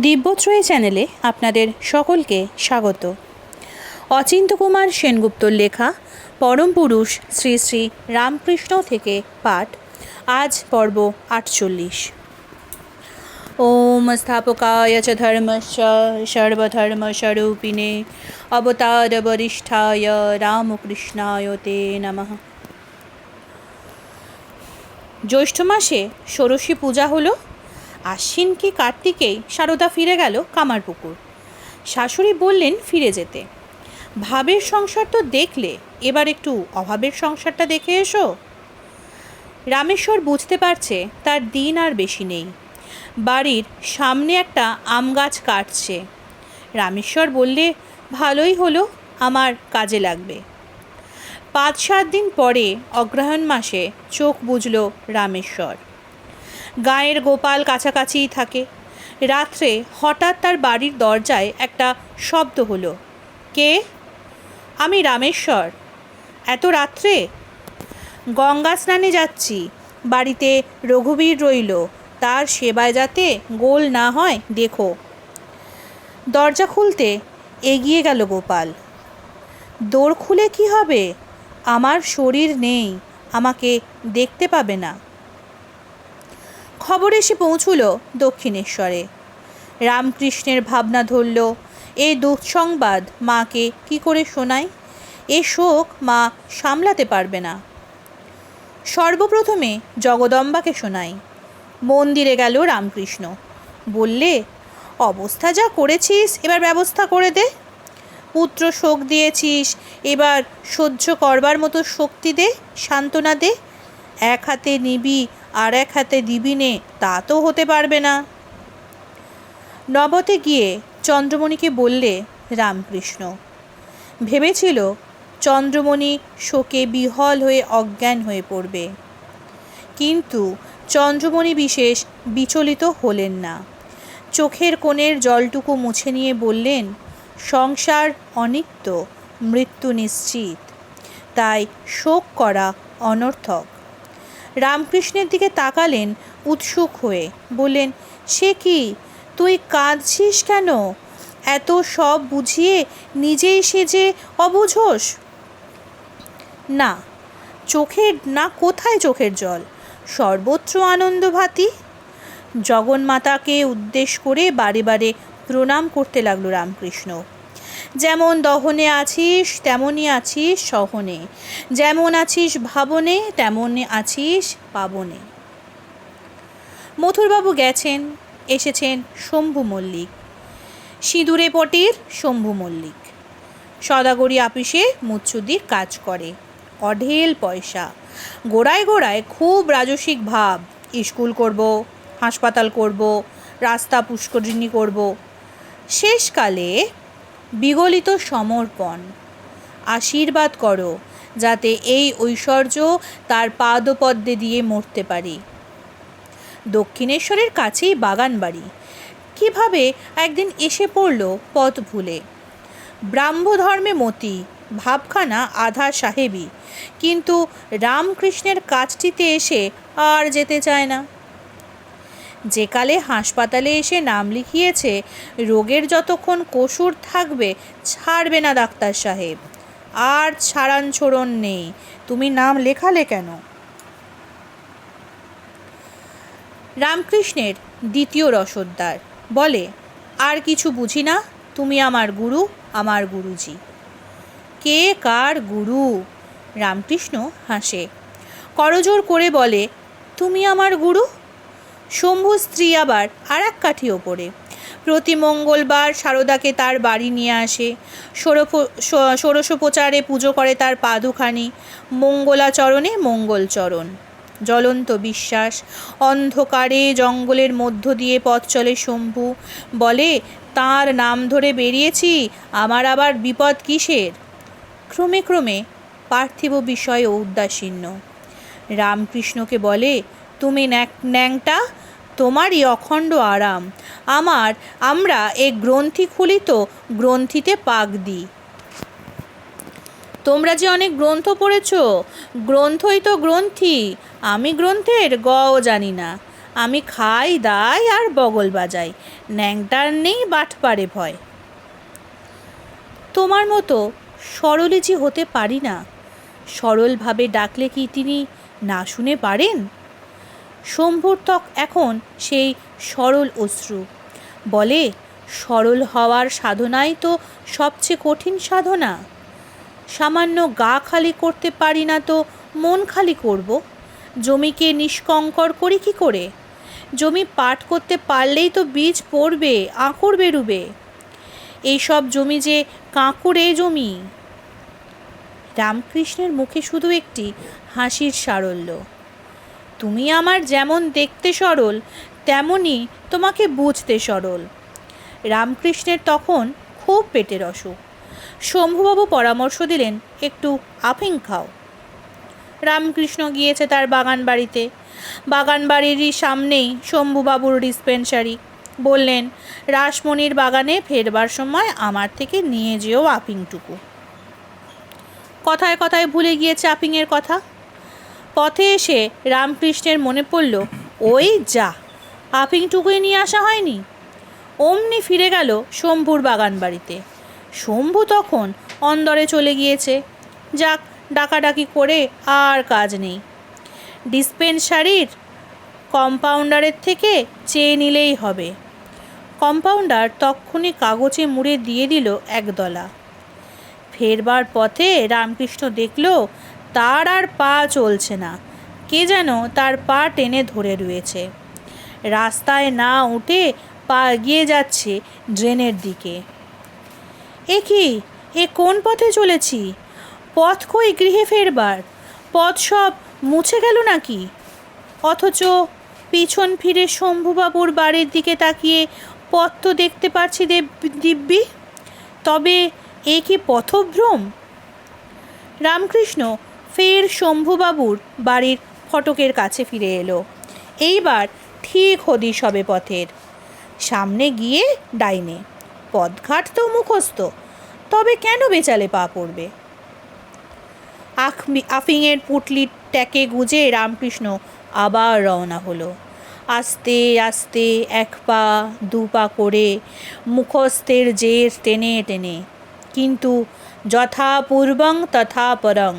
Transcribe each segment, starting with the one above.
দিব্যত্রয়ী চ্যানেলে আপনাদের সকলকে স্বাগত। অচিন্ত কুমার সেনগুপ্তর লেখা, পরম পুরুষ শ্রী শ্রী রামকৃষ্ণ থেকে পাঠ, আজ পর্ব আটচল্লিশ। ওম স্থাপকায় চ ধর্মস্য অবতার বরিষ্ঠায় রামকৃষ্ণায় তে নমঃ। জ্যৈষ্ঠ মাসে ষোড়শী পূজা হলো। আশ্বিন কি কার্তিকেই সারদা ফিরে গেল কামারপুকুর? শাশুড়ি বললেন ফিরে যেতে। ভাবের সংসার তো দেখলে, এবার একটু অভাবের সংসারটা দেখে এসো। রামেশ্বর বুঝতে পারছে তার দিন আর বেশি নেই। বাড়ির সামনে একটা আম গাছ কাটছে। রামেশ্বর বললে, ভালোই হলো, আমার কাজে লাগবে। পাঁচ সাত দিন পরে অগ্রহায়ণ মাসে চোখ বুঝল রামেশ্বর। গায়ের গোপাল কাছাকাছিই থাকে। রাত্রে হঠাৎ তার বাড়ির দরজায় একটা শব্দ হলো। কে? আমি রামেশ্বর। এত রাত্রে? গঙ্গা স্নানে যাচ্ছি। বাড়িতে রঘুবীর রইল। তার সেবায় যাতে গোল না হয়, দেখো। দরজা খুলতে এগিয়ে গেল গোপাল। দোর খুলে কি হবে? আমার শরীর নেই, আমাকে দেখতে পাবে না। খবর এসে পৌঁছল দক্ষিণেশ্বরে। রামকৃষ্ণের ভাবনা ধরল এই দুঃসংবাদ, মাকে কি করে শোনায়? এ শোক মা সামলাতে পারবে না। সর্বপ্রথমে জগদম্বাকে শোনাই মন্দিরে গেল রামকৃষ্ণ। বললে, অবস্থা যা করেছিস, এবার ব্যবস্থা করে দে। পুত্র শোক দিয়েছিস, এবার সহ্য করবার মতো শক্তি দে, সান্ত্বনা দে। এক হাতে নিবি আর এক হাতে দিবি নে, তা তো হতে পারবে না। নবতে গিয়ে চন্দ্রমণিকে বললে, রামকৃষ্ণ। ভেবেছিল চন্দ্রমণি শোকে বিহল হয়ে অজ্ঞান হয়ে পড়বে। কিন্তু চন্দ্রমণি বিশেষ বিচলিত হলেন না। চোখের কোণের জলটুকু মুছে নিয়ে বললেন, সংসার অনিত্য, মৃত্যু নিশ্চিত। তাই শোক করা অনর্থক। রামকৃষ্ণের দিকে তাকালেন উৎসুক হয়ে। বললেন, সে কি? তুই কাঁদছিস কেন? এত সব বুঝিয়ে নিজেই সেজে অবুঝোস? না, চোখের, না কোথায় চোখের জল? সর্বত্র আনন্দ ভাতি জগন্মাতাকে উদ্দেশ করে বারে বারে প্রণাম করতে লাগল রামকৃষ্ণ। যেমন দহনে আছিস, তেমনই আছিস সহনে। যেমন আছিস ভাবনে, তেমনই আছিস পাবনে। মথুরবাবু গেছেন, এসেছেন শম্ভু মল্লিক। সিঁদুরে পটির শম্ভু মল্লিক। সদাগরি আপিসে মুচ্ছুদির কাজ করে। অঢেল পয়সা। গোড়ায় গোড়ায় খুব রাজসিক ভাব। স্কুল করব, হাসপাতাল করব, রাস্তা পুষ্করিণী করব। শেষকালে বিগলিত সমর্পণ। আশীর্বাদ করো, যাতে এই ঐশ্বর্য তার পাদপদ্মে দিয়ে মরতে পারি। দক্ষিণেশ্বরের কাছেই বাগান বাড়ি। কীভাবে একদিন এসে পড়ল পথ ভুলে। ব্রাহ্মধর্মে মতি, ভাবখানা আধা সাহেবী। কিন্তু রামকৃষ্ণের কাজটিতে এসে আর যেতে চায় না। যেকালে হাসপাতালে এসে নাম লিখিয়েছে, রোগের যতক্ষণ কসুর থাকবে, ছাড়বে না ডাক্তার সাহেব। আর ছাড়ান ছোড়ন নেই। তুমি নাম লেখালে কেন? রামকৃষ্ণের দ্বিতীয় রসদ্দার বলে, আর কিছু বুঝি না? তুমি আমার গুরু, আমার গুরুজি। কে কার গুরু? রামকৃষ্ণ হাসে। করজোর করে বলে, তুমি আমার গুরু? শম্ভু স্ত্রী আবার আর এক কাঠি ওপরে। প্রতি মঙ্গলবার সারদাকে তার বাড়ি নিয়ে আসে। ষোড়শোপচারে পুজো করে তার পাদুখানি। মঙ্গলাচরণে মঙ্গলচরণ। জ্বলন্ত বিশ্বাস। অন্ধকারে জঙ্গলের মধ্য দিয়ে পথ চলে শম্ভু। বলে, তার নাম ধরে বেরিয়েছি, আমার আবার বিপদ কিসের? ক্রমে ক্রমে পার্থিব বিষয়ে উদাসীন্য রামকৃষ্ণকে বলে, তুমি ন্যাংটা তোমারই অখণ্ড আরাম। আমার, আমরা এ গ্রন্থি খুলি তো গ্রন্থিতে পাক দিই। তোমরা যে অনেক গ্রন্থ পড়েছ, গ্রন্থই তো গ্রন্থি। আমি গ্রন্থের গও জানি না। আমি খাই, দাই আর বগল বাজাই। ন্যাংটার নেই বাটপারে ভয়। তোমার মতো সরলেজি হতে পারি না। সরলভাবে ডাকলে কি তিনি না শুনে পারেন? শম্ভুর ত্বক এখন সেই সরল অশ্রু। বলে, সরল হওয়ার সাধনাই তো সবচেয়ে কঠিন সাধনা। সামান্য গা খালি করতে পারি না তো মন খালি করব। জমিকে নিষ্কঙ্কর করি কি করে? জমি পাট করতে পারলেই তো বীজ পড়বে, আঁকড় বেরুবে। এইসব জমি যে কাঁকুড়ে জমি। রামকৃষ্ণের মুখে শুধু একটি হাসির সারল্য। তুমি আমার যেমন দেখতে সরল তেমনই তোমাকে বুঝতে সরল। রামকৃষ্ণের তখন খুব পেটের অসুখ। শম্ভুবাবু পরামর্শ দিলেন, একটু আফিং খাও। রামকৃষ্ণ গিয়েছে তার বাগান বাড়িতে। বাগান বাড়িরই সামনেই শম্ভুবাবুর ডিসপেন্সারি। বললেন, রাসমণির বাগানে ফেরবার সময় আমার থেকে নিয়ে যেও আপিংটুকু কথায় কথায় ভুলে গিয়েছে আপিংয়ের কথা। পথে এসে রামকৃষ্ণের মনে পড়ল, ওই যা আপিংটুকুই নিয়ে আসা হয়নি? অমনি ফিরে গেল শম্ভুর বাগান বাড়িতে শম্ভু তখন অন্দরে চলে গিয়েছে। যাক, ডাকাডাকি করে আর কাজ নেই। ডিসপেন্সারির কম্পাউন্ডারের থেকে চেয়ে নিলেই হবে। কম্পাউন্ডার তক্ষুনি কাগজে মুড়ে দিয়ে দিল একদলা। ফেরবার পথে রামকৃষ্ণ দেখল তার আর পা চলছে না। কে যেন তার পা টেনে ধরে রয়েছে। রাস্তায় না উঠে পা এগিয়ে যাচ্ছে ড্রেনের দিকে। এ কি? এ কোন পথে চলেছি? পথ কই গৃহে ফেরবার? পথ সব মুছে গেল নাকি? অথচ পিছন ফিরে শম্ভুবাবুর বাড়ির দিকে তাকিয়ে পথ তো দেখতে পাচ্ছি দেব, দিব্যি। তবে এ কি পথভ্রম? রামকৃষ্ণ শম্ভুবাবুর বাড়ির ফটকের কাছে ফিরে এলো। এইবার ঠিক হদিশ হবে পথের। সামনে গিয়ে ডাইনে, পথঘাট তো মুখস্থ, তবে কেন বেচালে পা পড়বে? আখমি আফিংয়ের পুটলির ট্যাকে গুজে রামকৃষ্ণ আবার রওনা হলো। আস্তে আস্তে এক পা, দু পা করে মুখস্থের জের টেনে টেনে, কিন্তু যথা পূর্বং তথা পরং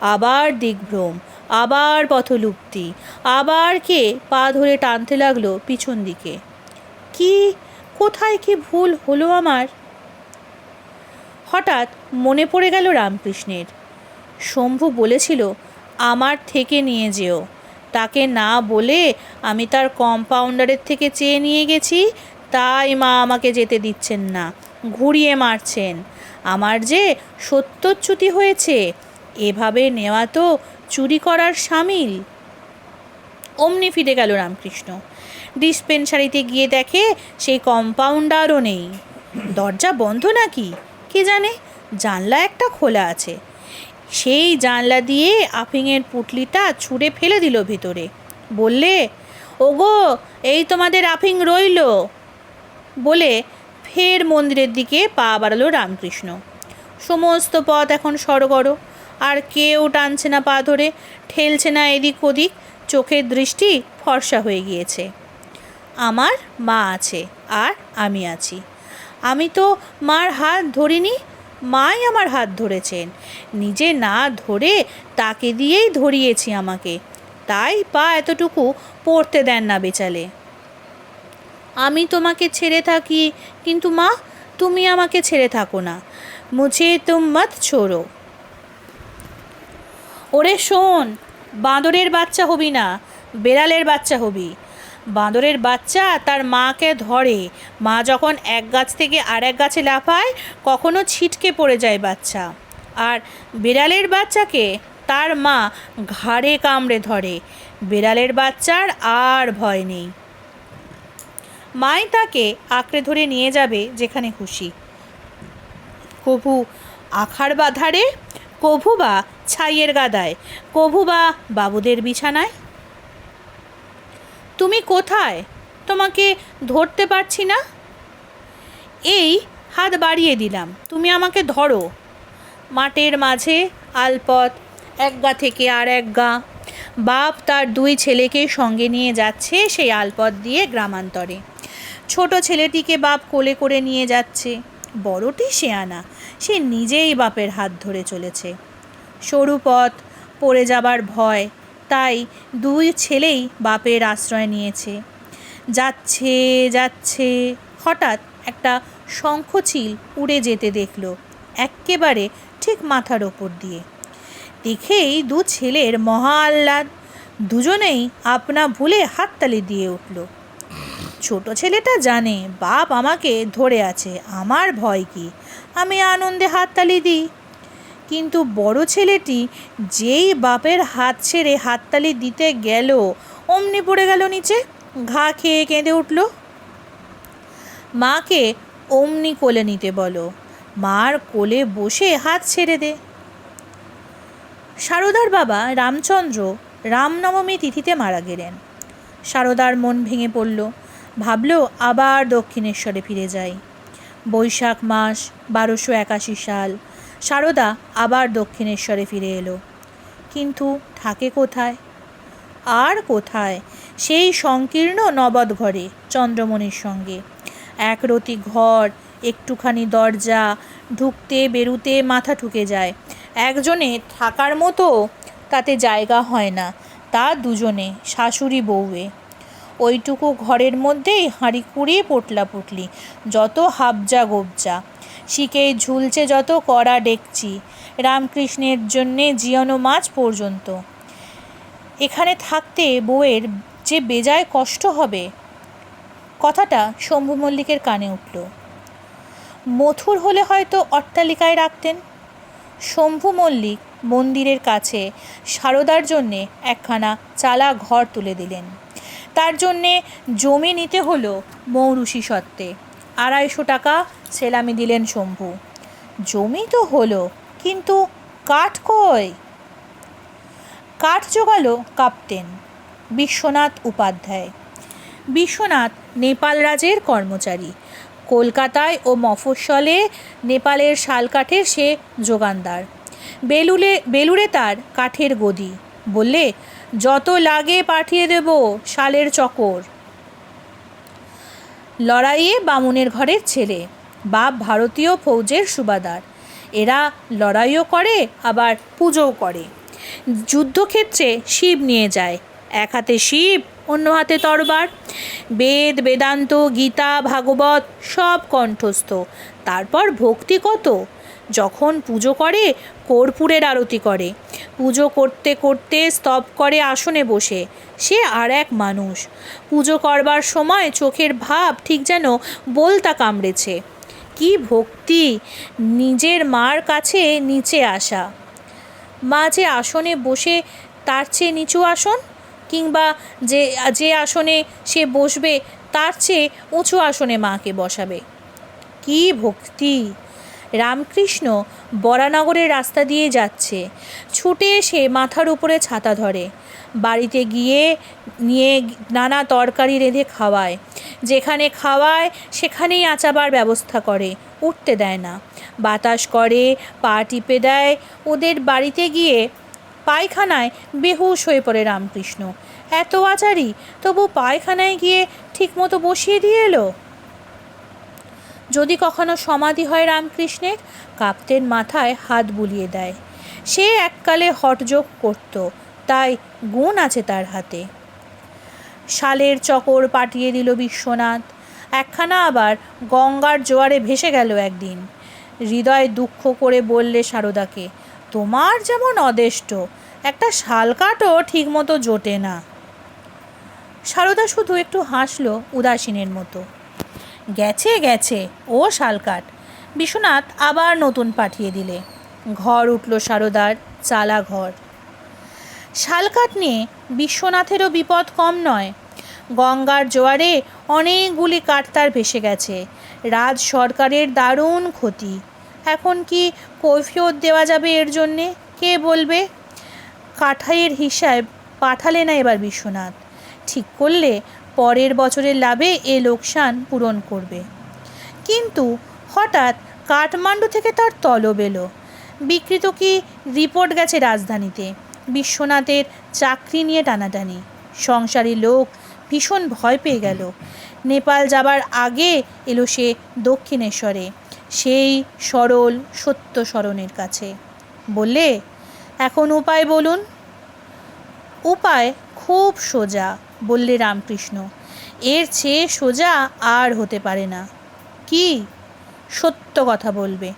আবার দিগ্ভ্রম, আবার পথলুপ্তি, আবার কে পা ধরে টানতে লাগল পিছন দিকে? কি, কোথায় কি ভুল হলো আমার? হঠাৎ মনে পড়ে গেল রামকৃষ্ণের। শম্ভু বলেছিল, আমার থেকে নিয়ে যেও। তাকে না বলে আমি তার কম্পাউন্ডারের থেকে চেয়ে নিয়ে গেছি, তাই মা আমাকে যেতে দিচ্ছেন না, ঘুরিয়ে মারছেন। আমার যে সত্যচ্যুতি হয়েছে এভাবে নেওয়া তো চুরি করার সামিল। অমনি ফিরে গেল রামকৃষ্ণ। ডিসপেন্সারিতে গিয়ে দেখে সেই কম্পাউন্ডারও নেই। দরজা বন্ধ নাকি? কে জানে? জানলা একটা খোলা আছে। সেই জানলা দিয়ে আফিংয়ের পুটলিটা ছুঁড়ে ফেলে দিল ভেতরে। বললে, ওগো, এই তোমাদের আফিং রইল। বলে ফের মন্দিরের দিকে পা বাড়ালো রামকৃষ্ণ। সমস্ত পথ এখন সরগড় আর কেউ টানছে না পা ধরে, ঠেলছে না এদিক ওদিক, চোখের দৃষ্টি ফর্সা হয়ে গিয়েছে। আমার মা আছে আর আমি আছি। আমি তো মার হাত ধরিনি, মাই আমার হাত ধরেছেন। নিজে না ধরে তাকে দিয়েই ধরিয়েছি আমাকে। তাই পা এতটুকু পড়তে দেন না বেচালে। আমি তোমাকে ছেড়ে থাকি, কিন্তু মা, তুমি আমাকে ছেড়ে থাকো না। মুঝে তুম মত ছোড়ো। ওরে শোন, বাঁদরের বাচ্চা হবি না, বেড়ালের বাচ্চা হবি। বাঁদরের বাচ্চা তার মাকে ধরে। মা যখন এক গাছ থেকে আর এক গাছে লাফায়, কখনো ছিটকে পড়ে যায় বাচ্চা। আর বিড়ালের বাচ্চাকে তার মা ঘাড়ে কামড়ে ধরে। বিড়ালের বাচ্চার আর ভয় নেই। মাই তাকে আঁকড়ে ধরে নিয়ে যাবে যেখানে খুশি। কভু আখার বাধারে, কভু বা ছাইয়ের গাদায়। কভু বা বাবুদের বিছানায়? তুমি কোথায়? তোমাকে ধরতে পারছি না? এই হাত বাড়িয়ে দিলাম, তুমি আমাকে ধরো। মাঠের মাঝে আলপথ, এক গা থেকে আর এক গা। বাপ তার দুই ছেলেকে সঙ্গে নিয়ে যাচ্ছে সেই আলপথ দিয়ে গ্রামান্তরে। ছোট ছেলেটিকে বাপ কোলে করে নিয়ে যাচ্ছে। বড়টি সে আনা সে নিজেই বাপের হাত ধরে চলেছে। সরু পথ, পড়ে যাবার ভয়, তাই দুই ছেলেই বাপের আশ্রয় নিয়েছে। যাচ্ছে যাচ্ছে, হঠাৎ একটা শঙ্খচিল উড়ে যেতে দেখল, এক্কেবারে ঠিক মাথার ওপর দিয়ে। দেখেই দু ছেলের মহা আহ্লাদ, দুজনেই আপনা ভুলে হাততালি দিয়ে উঠল। ছোট ছেলেটা জানে, বাপ আমাকে ধরে আছে, আমার ভয় কি? আমি আনন্দে হাততালি দিই। কিন্তু বড় ছেলেটি যেই বাপের হাত ছেড়ে হাততালি দিতে গেল, অমনি পড়ে গেল নিচে, ঘা খেয়ে কেঁদে উঠল। মাকে অমনি কোলে নিতে বলো, মার কোলে বসে হাত ছেড়ে দে। সারদার বাবা রামচন্দ্র রামনবমী তিথিতে মারা গেলেন। সারদার মন ভেঙে পড়ল, ভাবল আবার দক্ষিণেশ্বরে ফিরে যাই। বৈশাখ মাস, বারোশো একাশি সাল সারদা আবার দক্ষিণেশ্বরে ফিরে এলো। কিন্তু থাকে কোথায়? আর কোথায়? সেই সংকীর্ণ নবদ ঘরে চন্দ্রমণির সঙ্গে। একরতি ঘর, একটুখানি দরজা, ঢুকতে বেরুতে মাথা ঠুকে যায়। একজনে থাকার মতো তাতে জায়গা হয় না, তা দুজনে শাশুড়ি বউয়ে। ওইটুকু ঘরের মধ্যেই হাঁড়ি কুড়িয়ে পোটলা পুটলি যত হাবজা গোবজা। শিকে ঝুলছে যত কড়া ডেকচি। রামকৃষ্ণের জন্যে জিয়ানো মাছ পর্যন্ত। এখানে থাকতে বউয়ের যে বেজায় কষ্ট হবে, কথাটা শম্ভু মল্লিকের কানে উঠল। মথুর হলে হয়তো অট্টালিকায় রাখতেন। শম্ভু মল্লিক মন্দিরের কাছে সারদার জন্যে একখানা চালা ঘর তুলে দিলেন। তার জন্যে জমি নিতে হলো মৌরুষি সত্ত্বে। আড়াইশো টাকা সেলামি দিলেন শম্ভু। জমি তো হলো, কিন্তু কাঠ কই? কাঠ জোগালো কাপ্তেন, বিশ্বনাথ উপাধ্যায়। বিশ্বনাথ নেপাল রাজের কর্মচারী। কলকাতায় ও মফস্বলে নেপালের শালকাঠের সে যোগানদার। বেলুলে, বেলুড়ে তার কাঠের গদি। বললে, যত লাগে পাঠিয়ে দেব শালের চকর। লড়াইয়ে বামুনের ঘরের ছেলে। বাপ ভারতীয় ফৌজের সুবাদার। এরা লড়াইও করে, আবার পুজোও করে। যুদ্ধক্ষেত্রে শিব নিয়ে যায়। এক হাতে শিব, অন্য হাতে তরবার। বেদ, বেদান্ত, গীতা, ভাগবত সব কণ্ঠস্থ। তারপর ভক্তি কত? যখন পুজো করে, কর্পূরের আরতি করে। পুজো করতে করতে স্তব করে আসনে বসে। সে আর এক মানুষ। পুজো করবার সময় চোখের ভাব ঠিক যেন বলতা কামড়েছে। কি ভক্তি নিজের মার কাছে নিচে আসা। মা যে আসনে বসে তার চেয়ে নিচু আসন কিংবা যে যে আসনে সে বসবে তার চেয়ে উঁচু আসনে মাকে বসাবে। কি ভক্তি! রামকৃষ্ণ বরানগরের রাস্তা দিয়ে যাচ্ছে। ছুটে এসে মাথার উপরে ছাতা ধরে। বাড়িতে গিয়ে নিয়ে নানা তরকারি রেঁধে খাওয়ায়। যেখানে খাওয়ায়, সেখানেই আচাবার ব্যবস্থা করে। উঠতে দেয় না। বাতাস করে, পা টিপে দেয়। ওদের বাড়িতে গিয়ে পায়খানায় বেহুশ হয়ে পড়ে রামকৃষ্ণ। এত আচারি তবু পায়খানায় গিয়ে ঠিকমতো বসিয়ে দিয়ে এলো? যদি কখনো সমাধি হয় রামকৃষ্ণের, কাপ্তেন মাথায় হাত বুলিয়ে দেয়। সে এককালে হটযোগ করত, তাই গুণ আছে তার হাতে। শালের চকর পাঠিয়ে দিল বিশ্বনাথ, একখানা আবার গঙ্গার জোয়ারে ভেসে গেল একদিন। হৃদয় দুঃখ করে বললে সারদাকে, তোমার যেমন অদেষ্ট, একটা শাল কাঠও ঠিকমতো জোটে না। সারদা শুধু একটু হাসলো উদাসীনের মতো। গেছে গেছে, ও শালকাঠ। বিশ্বনাথ আবার নতুন পাঠিয়ে দিলে। ঘর উঠল সারদার চালা ঘর শালকাঠ নিয়ে বিশ্বনাথেরও বিপদ কম নয়। গঙ্গার জোয়ারে অনেকগুলি কাঠ তার ভেসে গেছে। রাজ সরকারের দারুণ ক্ষতি। এখন কি কৈফিয়ত দেওয়া যাবে এর জন্যে? কে বলবে? কাঠাইয়ের হিসাব পাঠালে না এবার বিশ্বনাথ। ঠিক করলে পরের বছরের লাভে এ লোকসান পূরণ করবে। কিন্তু হঠাৎ কাঠমান্ডু থেকে তার তলব এলো। বিকৃত কি রিপোর্ট গেছে রাজধানীতে? বিশ্বনাথের চাকরি নিয়ে টানাটানি। সংসারী লোক ভীষণ ভয় পেয়ে গেল। নেপাল যাবার আগে এলো সে দক্ষিণেশ্বরে, সেই সরল সত্য স্মরণের কাছে। বললে, এখন উপায় বলুন? উপায় খুব সোজা, বললে রামকৃষ্ণ। এর চেয়ে সোজা আর হতে পারে না। কি? সত্য কথা বলবে।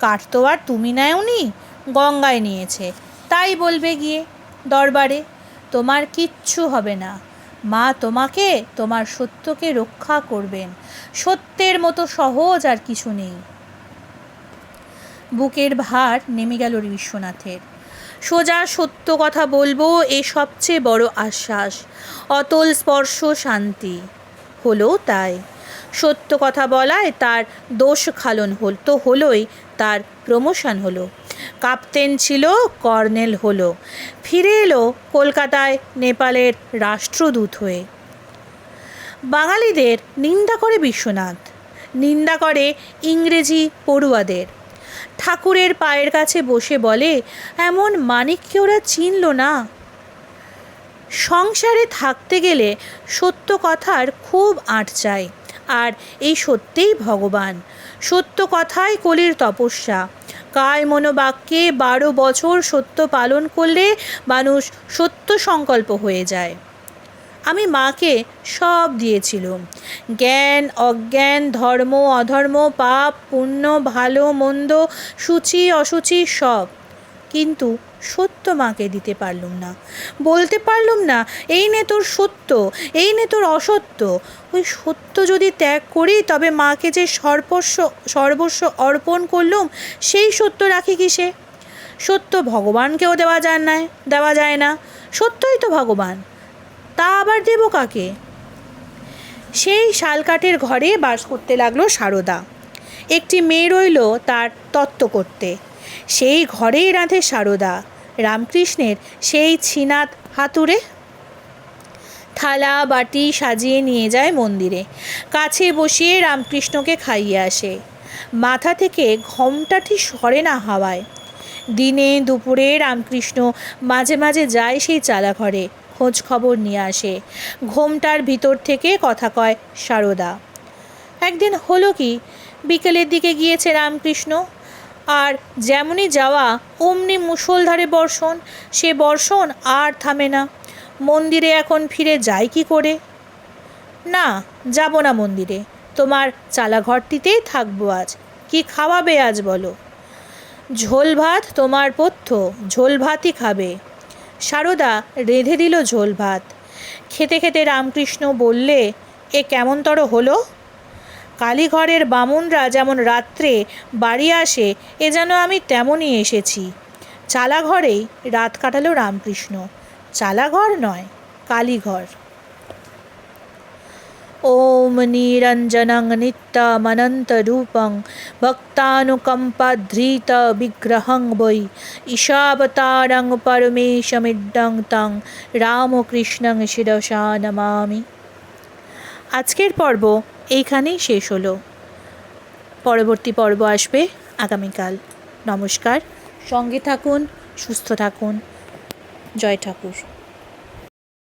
কাঠ তো আর তুমি নেওনি, গঙ্গায় নিয়েছে। তাই বলবে গিয়ে দরবারে, তোমার কিচ্ছু হবে না। মা তোমাকে, তোমার সত্যকে রক্ষা করবেন। সত্যের মতো সহজ আর কিছু নেই। বুকের ভার নেমে গেল বিশ্বনাথের সোজা সত্য কথা বলব, এ সবচেয়ে বড় আশ্বাস। অতল স্পর্শ শান্তি। হলো তাই। সত্য কথা বলায় তার দোষ খালন হল, তো হলোই তার প্রমোশন হলো। কাপ্তেন ছিল, কর্নেল হলো। ফিরে এলো কলকাতায় নেপালের রাষ্ট্রদূত হয়ে। বাঙালিদের নিন্দা করে বিশ্বনাথ। নিন্দা করে ইংরেজি পড়ুয়াদের। ঠাকুরের পায়ের কাছে বসে বলে, এমন মানিককে ওরা চিনল না। সংসারে থাকতে গেলে সত্য কথার খুব আঁট চাই, আর এই সত্যেই ভগবান। সত্য কথাই কলির তপস্যা। কায় মনোবাক্যে বারো বছর সত্য পালন করলে মানুষ সত্য সংকল্প হয়ে যায়। আমি মাকে সব দিয়েছিলাম। জ্ঞান, অজ্ঞান, ধর্ম, অধর্ম, পাপ, পুণ্য, ভালো, মন্দ, সূচি, অসুচি সব। কিন্তু সত্য মাকে দিতে পারলুম না। বলতে পারলুম না, এই নে তোর সত্য, এই নে তোর অসত্য। ওই সত্য যদি ত্যাগ করি, তবে মাকে যে সর্বস্ব সর্বস্ব অর্পণ করলুম, সেই সত্য রাখি কিসে? সত্য ভগবানকেও দেওয়া যায় না দেওয়া যায় না। সত্যই তো ভগবান। তা আবার দেব কাকে? সেই শালকাঠের ঘরে বাস করতে লাগল সারদা। একটি মেয়ে রইল তার তত্ত্ব করতে। সেই ঘরেই রাঁধে সারদা। রামকৃষ্ণের সেই ছিনাত হাতুড়ে। থালা, বাটি সাজিয়ে নিয়ে যায় মন্দিরে। কাছে বসিয়ে রামকৃষ্ণকে খাইয়ে আসে। মাথা থেকে ঘমটাটি সরে না হাওয়ায়। দিনে দুপুরে রামকৃষ্ণ মাঝে মাঝে যায় সেই চালাঘরে। খোঁজ খবর নিয়ে আসে। ঘোমটার ভিতর থেকে কথা কয় সারদা। একদিন হলো কি? বিকেলের দিকে গিয়েছে রামকৃষ্ণ। আর যেমনই যাওয়া, অমনি মুষলধারে বর্ষণ। সে বর্ষণ আর থামে না। মন্দিরে এখন ফিরে যাই কি করে? না, যাব না মন্দিরে। তোমার চালাঘরটিতেই থাকব আজ। কি খাওয়াবে আজ বলো? ঝোল ভাত তোমার পথ্য। ঝোল ভাতই খাবে। সারদা রেঁধে দিল ঝোল ভাত খেতে খেতে রামকৃষ্ণ বললে, এ কেমনতর হলো? কালীঘরের বামুনরা যেমন রাত্রে বাড়ি আসে, এ যেন আমি তেমনই এসেছি। চালাঘরেই রাত কাটালো রামকৃষ্ণ। চালাঘর নয়, কালীঘর। ॐ निरञ्जनं नित्यमनन्तरूपं भक्तानुकम्पाधृतविग्रहं वै ईशावतारं परमेशमिड्डं तं রামকৃষ্ণং শিরসা নমামি আজকের পর্ব এইখানেই শেষ হলো পরবর্তী পর্ব আসবে আগামীকাল নমস্কার সঙ্গে থাকুন সুস্থ থাকুন জয় ঠাকুর